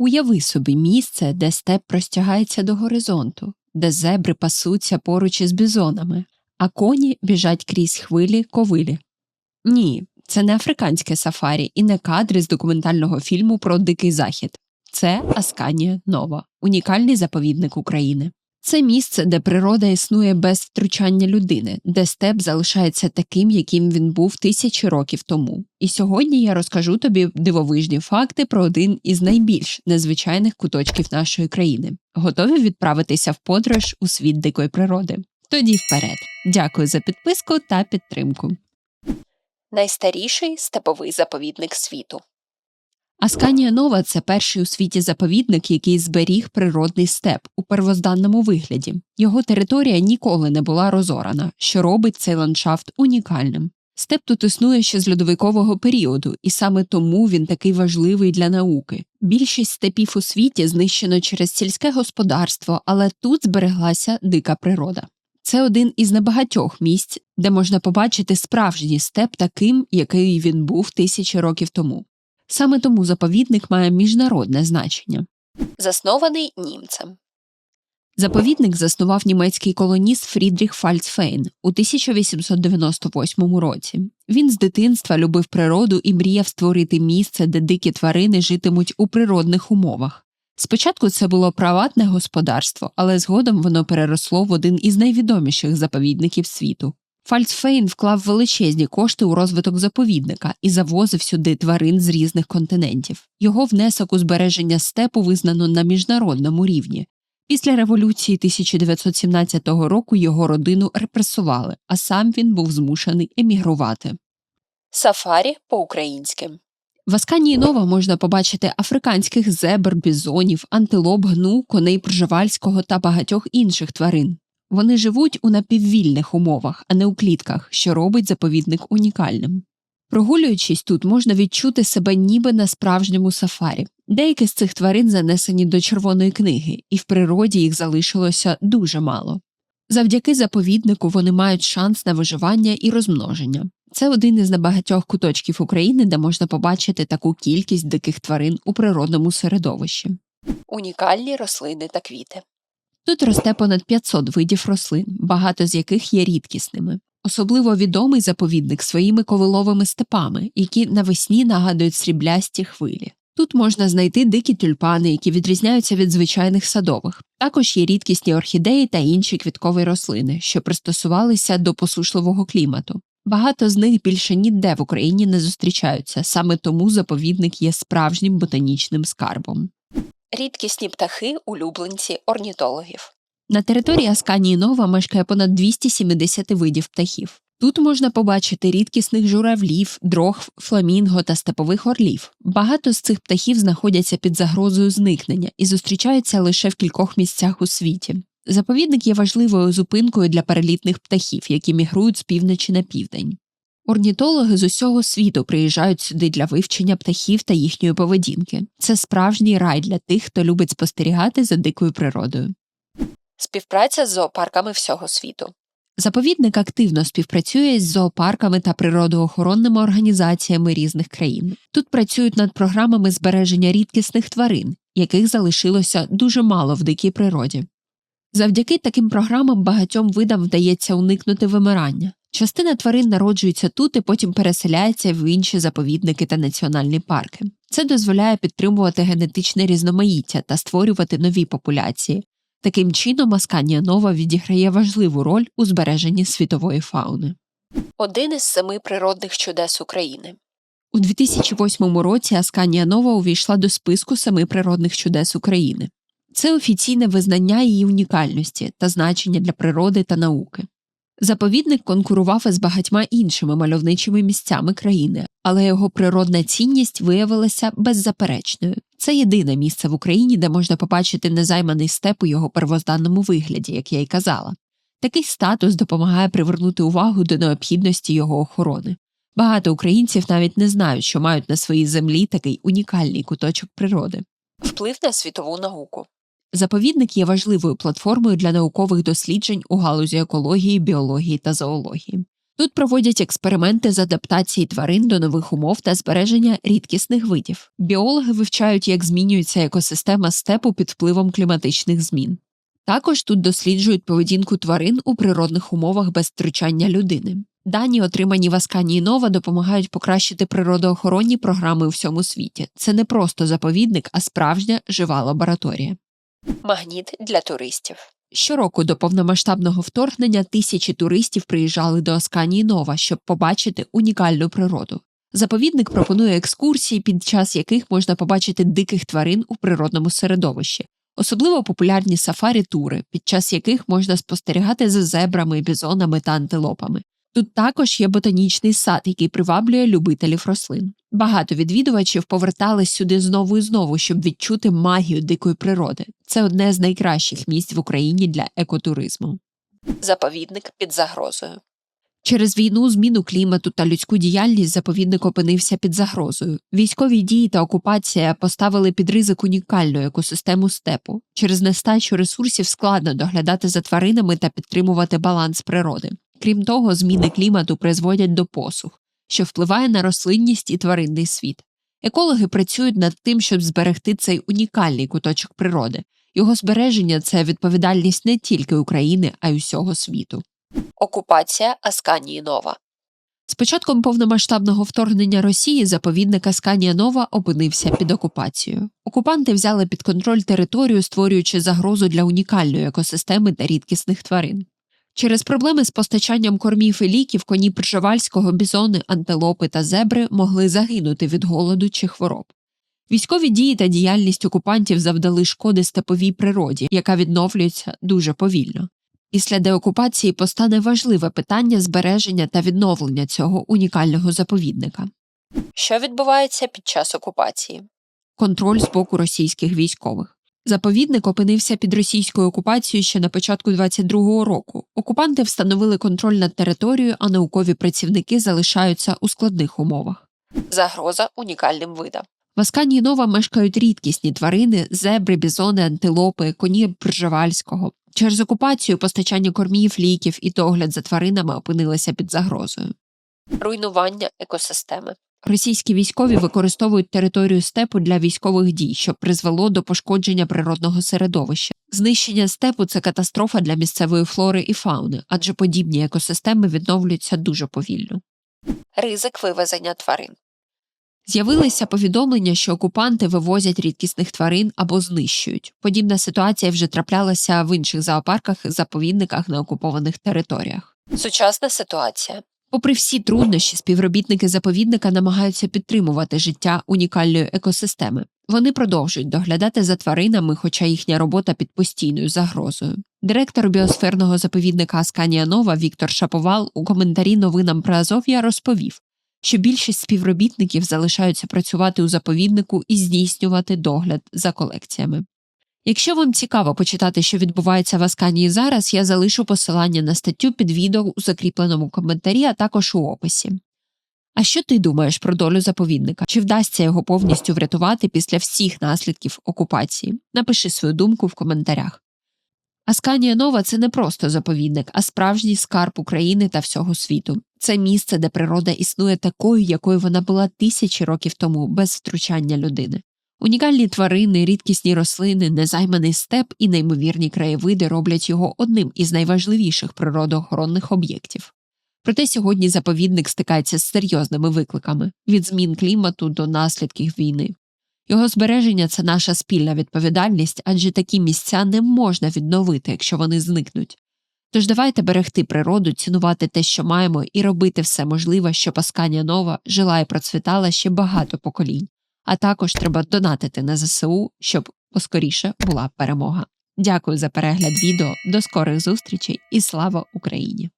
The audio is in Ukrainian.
Уяви собі місце, де степ простягається до горизонту, де зебри пасуться поруч із бізонами, а коні біжать крізь хвилі ковилі. Ні, це не африканське сафарі і не кадри з документального фільму про Дикий Захід. Це Асканія Нова, унікальний заповідник України. Це місце, де природа існує без втручання людини, де степ залишається таким, яким він був тисячі років тому. І сьогодні я розкажу тобі дивовижні факти про один із найбільш незвичайних куточків нашої країни. Готові відправитися в подорож у світ дикої природи. Тоді вперед. Дякую за підписку та підтримку. Найстаріший степовий заповідник світу. Асканія Нова це перший у світі заповідник, який зберіг природний степ у первозданному вигляді. Його територія ніколи не була розорана, що робить цей ландшафт унікальним. Степ тут існує ще з льодовикового періоду, і саме тому він такий важливий для науки. Більшість степів у світі знищено через сільське господарство, але тут збереглася дика природа. Це один із небагатьох місць, де можна побачити справжній степ таким, який він був тисячі років тому. Саме тому заповідник має міжнародне значення. Заснований німцем. Заповідник заснував німецький колоніст Фрідріх Фальцфейн у 1898 році. Він з дитинства любив природу і мріяв створити місце, де дикі тварини житимуть у природних умовах. Спочатку це було приватне господарство, але згодом воно переросло в один із найвідоміших заповідників світу. Фальцфейн вклав величезні кошти у розвиток заповідника і завозив сюди тварин з різних континентів. Його внесок у збереження степу визнано на міжнародному рівні. Після революції 1917 року його родину репресували, а сам він був змушений емігрувати. Сафарі по-українськи в Асканії Нова можна побачити африканських зебр, бізонів, антилоп, гну, коней пржевальського та багатьох інших тварин. Вони живуть у напіввільних умовах, а не у клітках, що робить заповідник унікальним. Прогулюючись тут, можна відчути себе ніби на справжньому сафарі. Деякі з цих тварин занесені до червоної книги, і в природі їх залишилося дуже мало. Завдяки заповіднику вони мають шанс на виживання і розмноження. Це один із небагатьох куточків України, де можна побачити таку кількість диких тварин у природному середовищі. Унікальні рослини та квіти. Тут росте понад 500 видів рослин, багато з яких є рідкісними. Особливо відомий заповідник своїми ковиловими степами, які навесні нагадують сріблясті хвилі. Тут можна знайти дикі тюльпани, які відрізняються від звичайних садових. Також є рідкісні орхідеї та інші квіткові рослини, що пристосувалися до посушливого клімату. Багато з них більше ніде в Україні не зустрічаються, саме тому заповідник є справжнім ботанічним скарбом. Рідкісні птахи улюбленці орнітологів. На території Асканії Нова мешкає понад 270 видів птахів. Тут можна побачити рідкісних журавлів, дрог, фламінго та степових орлів. Багато з цих птахів знаходяться під загрозою зникнення і зустрічаються лише в кількох місцях у світі. Заповідник є важливою зупинкою для перелітних птахів, які мігрують з півночі на південь. Орнітологи з усього світу приїжджають сюди для вивчення птахів та їхньої поведінки. Це справжній рай для тих, хто любить спостерігати за дикою природою. Співпраця з зоопарками всього світу. Заповідник активно співпрацює з зоопарками та природоохоронними організаціями різних країн. Тут працюють над програмами збереження рідкісних тварин, яких залишилося дуже мало в дикій природі. Завдяки таким програмам багатьом видам вдається уникнути вимирання. Частина тварин народжується тут і потім переселяється в інші заповідники та національні парки. Це дозволяє підтримувати генетичне різноманіття та створювати нові популяції. Таким чином, Асканія Нова відіграє важливу роль у збереженні світової фауни. Один із семи природних чудес України. У 2008 році Асканія Нова увійшла до списку семи природних чудес України. Це офіційне визнання її унікальності та значення для природи та науки. Заповідник конкурував із багатьма іншими мальовничими місцями країни, але його природна цінність виявилася беззаперечною. Це єдине місце в Україні, де можна побачити незайманий степ у його первозданному вигляді, як я й казала. Такий статус допомагає привернути увагу до необхідності його охорони. Багато українців навіть не знають, що мають на своїй землі такий унікальний куточок природи. Вплив на світову науку. Заповідник є важливою платформою для наукових досліджень у галузі екології, біології та зоології. Тут проводять експерименти з адаптації тварин до нових умов та збереження рідкісних видів. Біологи вивчають, як змінюється екосистема степу під впливом кліматичних змін. Також тут досліджують поведінку тварин у природних умовах без втручання людини. Дані, отримані в Асканії Нова, допомагають покращити природоохоронні програми у всьому світі. Це не просто заповідник, а справжня жива лабораторія. Магніт для туристів. Щороку до повномасштабного вторгнення тисячі туристів приїжджали до Асканії Нова, щоб побачити унікальну природу. Заповідник пропонує екскурсії, під час яких можна побачити диких тварин у природному середовищі, особливо популярні сафарі-тури, під час яких можна спостерігати за зебрами, бізонами та антилопами. Тут також є ботанічний сад, який приваблює любителів рослин. Багато відвідувачів повертались сюди знову і знову, щоб відчути магію дикої природи. Це одне з найкращих місць в Україні для екотуризму. Заповідник під загрозою. Через війну, зміну клімату та людську діяльність заповідник опинився під загрозою. Військові дії та окупація поставили під ризик унікальну екосистему степу. Через нестачу ресурсів складно доглядати за тваринами та підтримувати баланс природи. Крім того, зміни клімату призводять до посух, що впливає на рослинність і тваринний світ. Екологи працюють над тим, щоб зберегти цей унікальний куточок природи. Його збереження це відповідальність не тільки України, а й усього світу. Окупація Асканії Нова. З початком повномасштабного вторгнення Росії заповідник Асканія Нова опинився під окупацією. Окупанти взяли під контроль територію, створюючи загрозу для унікальної екосистеми та рідкісних тварин. Через проблеми з постачанням кормів і ліків коні Пржевальського, бізони, антилопи та зебри могли загинути від голоду чи хвороб. Військові дії та діяльність окупантів завдали шкоди степовій природі, яка відновлюється дуже повільно. Після деокупації постане важливе питання збереження та відновлення цього унікального заповідника. Що відбувається під час окупації? Контроль з боку російських військових. Заповідник опинився під російською окупацією ще на початку 22-го року. Окупанти встановили контроль над територією, а наукові працівники залишаються у складних умовах. Загроза унікальним видам. В Асканії Нова мешкають рідкісні тварини, зебри, бізони, антилопи, коні Пржевальського. Через окупацію постачання кормів, ліків і догляд за тваринами опинилися під загрозою. Руйнування екосистеми. Російські військові використовують територію степу для військових дій, що призвело до пошкодження природного середовища. Знищення степу це катастрофа для місцевої флори і фауни, адже подібні екосистеми відновлюються дуже повільно. Ризик вивезення тварин. З'явилися повідомлення, що окупанти вивозять рідкісних тварин або знищують. Подібна ситуація вже траплялася в інших зоопарках, заповідниках на окупованих територіях. Сучасна ситуація. Попри всі труднощі, співробітники заповідника намагаються підтримувати життя унікальної екосистеми. Вони продовжують доглядати за тваринами, хоча їхня робота під постійною загрозою. Директор біосферного заповідника Асканія Нова Віктор Шаповал у коментарі новинам про Азов'я розповів, що більшість співробітників залишаються працювати у заповіднику і здійснювати догляд за колекціями. Якщо вам цікаво почитати, що відбувається в Асканії зараз, я залишу посилання на статтю під відео у закріпленому коментарі, а також у описі. А що ти думаєш про долю заповідника? Чи вдасться його повністю врятувати після всіх наслідків окупації? Напиши свою думку в коментарях. Асканія Нова це не просто заповідник, а справжній скарб України та всього світу. Це місце, де природа існує такою, якою вона була тисячі років тому, без втручання людини. Унікальні тварини, рідкісні рослини, незайманий степ і неймовірні краєвиди роблять його одним із найважливіших природоохоронних об'єктів. Проте сьогодні заповідник стикається з серйозними викликами від змін клімату до наслідків війни. Його збереження це наша спільна відповідальність, адже такі місця не можна відновити, якщо вони зникнуть. Тож давайте берегти природу, цінувати те, що маємо, і робити все можливе, щоб Асканія Нова жила і процвітала ще багато поколінь. А також треба донатити на ЗСУ, щоб поскоріше була перемога. Дякую за перегляд відео, до скорих зустрічей і слава Україні!